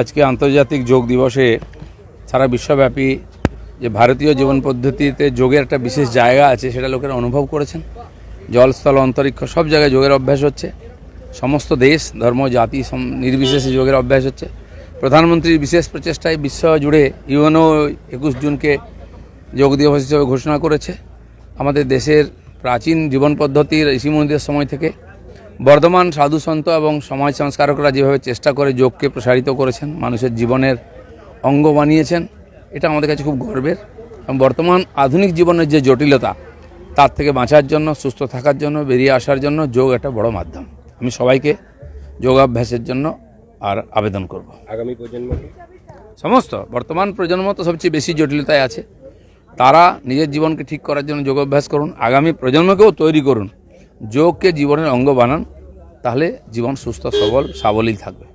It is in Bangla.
আজকে আন্তর্জাতিক যোগ দিবসে সারা বিশ্বব্যাপী যে ভারতীয় জীবন পদ্ধতিতে যোগের একটা বিশেষ জায়গা আছে, সেটা লোকেরা অনুভব করেছেন। জলস্থল, অন্তরিক্ষ, সব জায়গায় যোগের অভ্যাস হচ্ছে। সমস্ত দেশ, ধর্ম, জাতি নির্বিশেষে যোগের অভ্যাস হচ্ছে। প্রধানমন্ত্রীর বিশেষ প্রচেষ্টায় বিশ্ব জুড়ে ইউএনও একুশ জুনকে যোগ দিবস হিসেবে ঘোষণা করেছে। আমাদের দেশের প্রাচীন জীবন পদ্ধতির, ঋষিমুনিদের সময় থেকে বর্ধমান সাধু সন্ত এবং সমাজ সংস্কারকরা যেভাবে চেষ্টা করে যোগকে প্রসারিত করেছেন মানুষের জীবনের অঙ্গ বানিয়েছেন এটা আমাদের কাছে খুব গর্বের। এবং বর্তমান আধুনিক জীবনের যে জটিলতা তার থেকে বাঁচার জন্য সুস্থ থাকার জন্য বেরিয়ে আসার জন্য যোগ একটা বড় মাধ্যম। আমি সবাইকে যোগাভ্যাসের জন্য আর আবেদন করব। আগামী প্রজন্মকে সমস্ত বর্তমান প্রজন্ম তো সবচেয়ে বেশি জটিলতায় আছে। তারা নিজের জীবনকে ঠিক করার জন্য যোগাভ্যাস করুন আগামী প্রজন্মকেও তৈরি করুন। যোগকে জীবনের অঙ্গ বানান তাহলে জীবন সুস্থ সবল সাবলীল থাকবে।